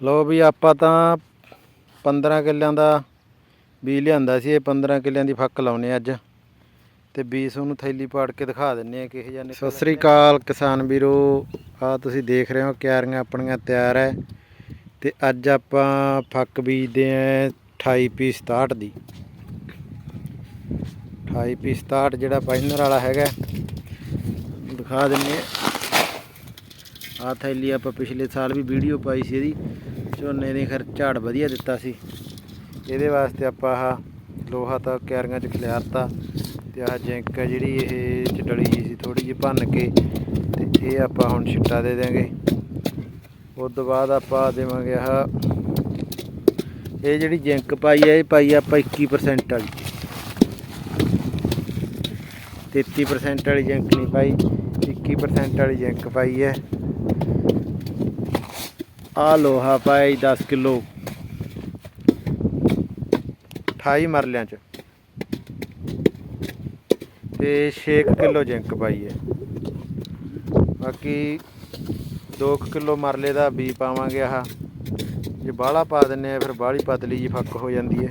ਲੋ ਵੀ ਆਪਾਂ ਤਾਂ 15 ਕਿੱਲਿਆਂ ਦਾ ਬੀਜ ਲਿਆਂਦਾ ਸੀ, ਇਹ 15 ਕਿੱਲਿਆਂ ਦੀ ਫੱਕ ਲਾਉਨੇ ਅੱਜ। ਤੇ ਬੀਜ ਤੁਹਾਨੂੰ ਥੈਲੀ ਪਾੜ ਕੇ ਦਿਖਾ ਦਿੰਨੇ ਆ ਕਿਹੋ ਜਿਹਾ ਸਤਿ ਸ੍ਰੀ ਅਕਾਲ ਕਿਸਾਨ ਵੀਰੋ ਆ ਤੁਸੀਂ ਦੇਖ ਰਹੇ ਹੋ, ਕਿਆਰੀਆਂ ਆਪਣੀਆਂ ਤਿਆਰ ਹੈ ਤੇ ਅੱਜ ਆਪਾਂ ਫੱਕ ਬੀਜਦੇ ਆਂ 28 ਪੀ 67 ਦੀ। 28 ਪੀ 67 ਜਿਹੜਾ ਪਾਈਨਰ ਵਾਲਾ ਹੈਗਾ, ਦਿਖਾ ਦਿੰਨੇ ਆ। ਆ ਥੈਲੀ ਆਪਾਂ ਪਿਛਲੇ ਸਾਲ ਵੀ ਵੀਡੀਓ ਪਾਈ ਸੀ ਇਹਦੀ, ਝੋਨੇ ਦੇ ਖਰ, ਝਾੜ ਵਧੀਆ ਦਿੱਤਾ ਸੀ। ਇਹਦੇ ਵਾਸਤੇ ਆਪਾਂ ਆਹ ਲੋਹਾ ਤਾਂ ਕਿਆਰੀਆਂ 'ਚ ਖਿਲਾਰਤਾ ਤੇ ਆਹ ਜਿੰਕ ਹੈ ਜਿਹੜੀ ਇਹ ਚ ਡਲੀ ਜਿਹੀ ਸੀ ਥੋੜੀ ਜਿਹੀ ਭੰਨ ਕੇ ਤੇ ਇਹ ਆਪਾਂ ਹੁਣ ਛਿੱਟਾ ਦੇ ਦਿਆਂਗੇ। ਉਸ ਤੋਂ ਬਾਅਦ ਆਪਾਂ ਦੇਵਾਂਗੇ ਆਹ, ਇਹ ਜਿਹੜੀ ਜਿੰਕ ਪਾਈ ਹੈ ਇਹ ਪਾਈ ਆਪਾਂ 21% ਵਾਲੀ। 33% ਵਾਲੀ ਜਿੰਕ ਨਹੀਂ ਪਾਈ 21% ਵਾਲੀ ਜਿੰਕ ਪਾਈ ਹੈ ਆ ਲੋਹਾ ਪਾਇਆ ਜੀ 10 ਕਿਲੋ। 28 ਮਰਲਿਆਂ ਚ। ਤੇ 6 ਕਿਲੋ ਜਿੰਕ ਪਾਈ ਹੈ। ਬਾਕੀ 2 ਕਿਲੋ ਮਰਲੇ ਦਾ ਬੀ ਪਾਵਾਂਗੇ ਆਹ। ਜੇ ਬਾਹਲਾ ਪਾ ਦਿੰਨੇ ਆ ਫਿਰ ਬਾਹਲੀ ਪਤਲੀ ਜੀ ਫੱਕ ਹੋ ਜਾਂਦੀ ਹੈ।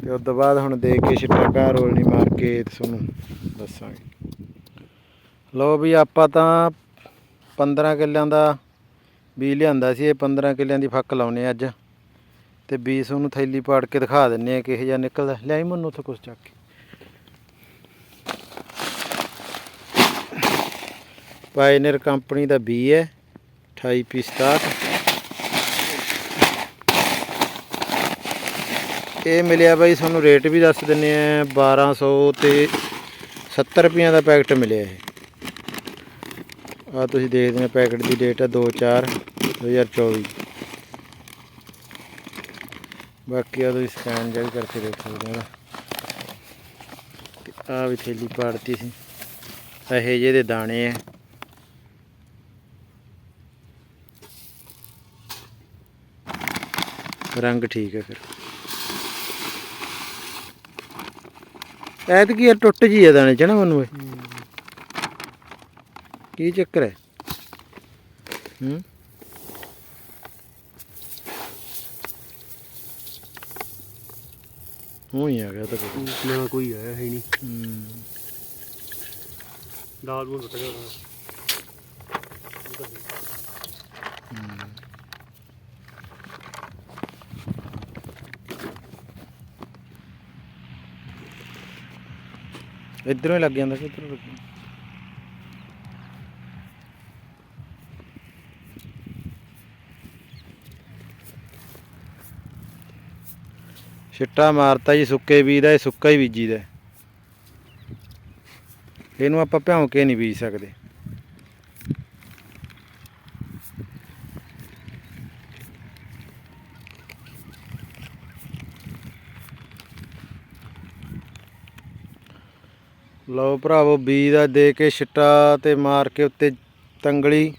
ਤੇ ਉਸ ਤੋਂ ਬਾਅਦ ਹੁਣ ਦੇ ਕੇ ਛਿੱਟਾ ਰੋਲ ਨਹੀਂ ਮਾਰ ਕੇ ਤੇ ਤੁਹਾਨੂੰ ਦੱਸਾਂਗੇ। ਲੋ ਵੀ ਆਪਾਂ ਤਾਂ 15 ਕਿੱਲਿਆਂ ਦਾ ਬੀ ਲਿਆਂਦਾ ਸੀ, ਇਹ 15 ਕਿੱਲਿਆਂ ਦੀ ਫੱਕ ਲਾਉਨੇ ਅੱਜ। ਤੇ ਬੀ ਤੁਹਾਨੂੰ ਥੈਲੀ ਪਾੜ ਕੇ ਦਿਖਾ ਦਿੰਨੇ ਆ ਕਿਹੋ ਜਿਹਾ ਨਿਕਲਦਾ। ਲਿਆਈ ਮੈਨੂੰ ਉੱਥੇ ਕੁਛ ਚੱਕ ਕੇ। ਪਾਇਨਰ ਕੰਪਨੀ ਦਾ ਬੀ ਹੈ 28 ਪੀ 67 ਇਹ ਮਿਲਿਆ ਬਾਈ, ਤੁਹਾਨੂੰ ਰੇਟ ਵੀ ਦੱਸ ਦਿੰਨੇ ਆ 1200 ਤੇ 70 ਰੁਪਈਆਂ ਦਾ ਪੈਕਟ ਮਿਲਿਆ ਇਹ। ਆ ਤੁਸੀਂ ਦੇਖਦੇ ਹੋ ਪੈਕਟ ਦੀ ਡੇਟ ਹੈ 2/4 2024 ਬਾਕੀ ਆ ਤੁਸੀਂ ਸਕੈਨ ਜਿਹੜੀ ਕਰਕੇ ਦੇਖ ਸਕਦੇ ਹੋ ਆ ਵੀ ਥੈਲੀ ਪਾੜਤੀ ਸੀ। ਇਹ ਜਿਹੇ ਦੇ ਦਾਣੇ ਆ। ਰੰਗ ਠੀਕ ਹੈ ਫਿਰ। ਐਤ ਕੀ ਯਾਰ ਟੁੱਟ ਜੀ ਆ ਦਾਣੇ ਚ ਨਾ ਮੈਨੂੰ ਇਹ। ਕੀ ਚੱਕਰ ਹੈ? ਹੂੰ? ਹੋ ਹੀ ਆ ਗਿਆ ਤਾਂ ਕੋਈ। ਨਾ ਕੋਈ ਆਇਆ ਹੈ ਨਹੀਂ। ਹੂੰ। ਦਾਲ ਨੂੰ ਟੁੱਟ ਗਿਆ ਇਧਰੋਂ ਹੀ ਲੱਗ ਜਾਂਦਾ ਕਿ ਇਧਰੋਂ ਲੱਗ ਜਾਂਦਾ। ਛਿੱਟਾ ਮਾਰਤਾ ਜੀ, ਸੁੱਕੇ ਬੀਜ ਦਾ, ਇਹ ਸੁੱਕਾ ਹੀ ਬੀਜੀਦਾ ਇਹਨੂੰ ਆਪਾਂ ਭਿਉਂ ਕੇ ਨਹੀਂ ਬੀਜ ਸਕਦੇ। ਲਓ ਭਰਾਵੋ, ਬੀਜ ਦਾ ਦੇ ਕੇ ਛਿੱਟਾ ਤੇ ਮਾਰ ਕੇ ਉੱਤੇ ਤੰਗਲੀ।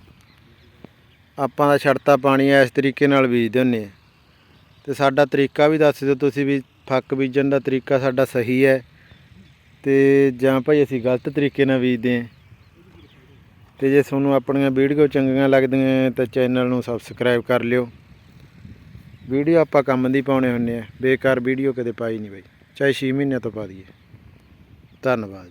ਆਪਾਂ ਦਾ ਛੜਤਾ ਪਾਣੀ ਇਸ ਤਰੀਕੇ ਨਾਲ ਬੀਜਦੇ ਹੁੰਨੇ ਆ। ਤੇ ਸਾਡਾ ਤਰੀਕਾ ਵੀ ਦੱਸ ਦਿਓ ਤੁਸੀਂ ਵੀ ਫੱਕ ਬੀਜਣ ਦਾ ਤਰੀਕਾ ਸਾਡਾ ਸਹੀ ਹੈ। ਤੇ ਜਾਂ ਭਾਈ ਅਸੀਂ ਗਲਤ ਤਰੀਕੇ ਨਾਲ ਬੀਜਦੇ ਹਾਂ। ਤੇ ਜੇ ਤੁਹਾਨੂੰ ਆਪਣੀਆਂ ਵੀਡੀਓ ਚੰਗੀਆਂ ਲੱਗਦੀਆਂ ਤਾਂ ਚੈਨਲ ਨੂੰ ਸਬਸਕ੍ਰਾਈਬ ਕਰ ਲਿਓ। ਵੀਡੀਓ ਆਪਾਂ ਕੰਮ ਦੀ ਪਾਉਣੇ ਹੁੰਨੇ ਆ ਬੇਕਾਰ ਵੀਡੀਓ ਕਦੇ ਪਾਈ ਨਹੀਂ ਬਾਈ। ਚਾਹੇ 6 ਮਹੀਨਿਆਂ ਤੋਂ ਪਾ ਦਈਏ। ਧੰਨਵਾਦ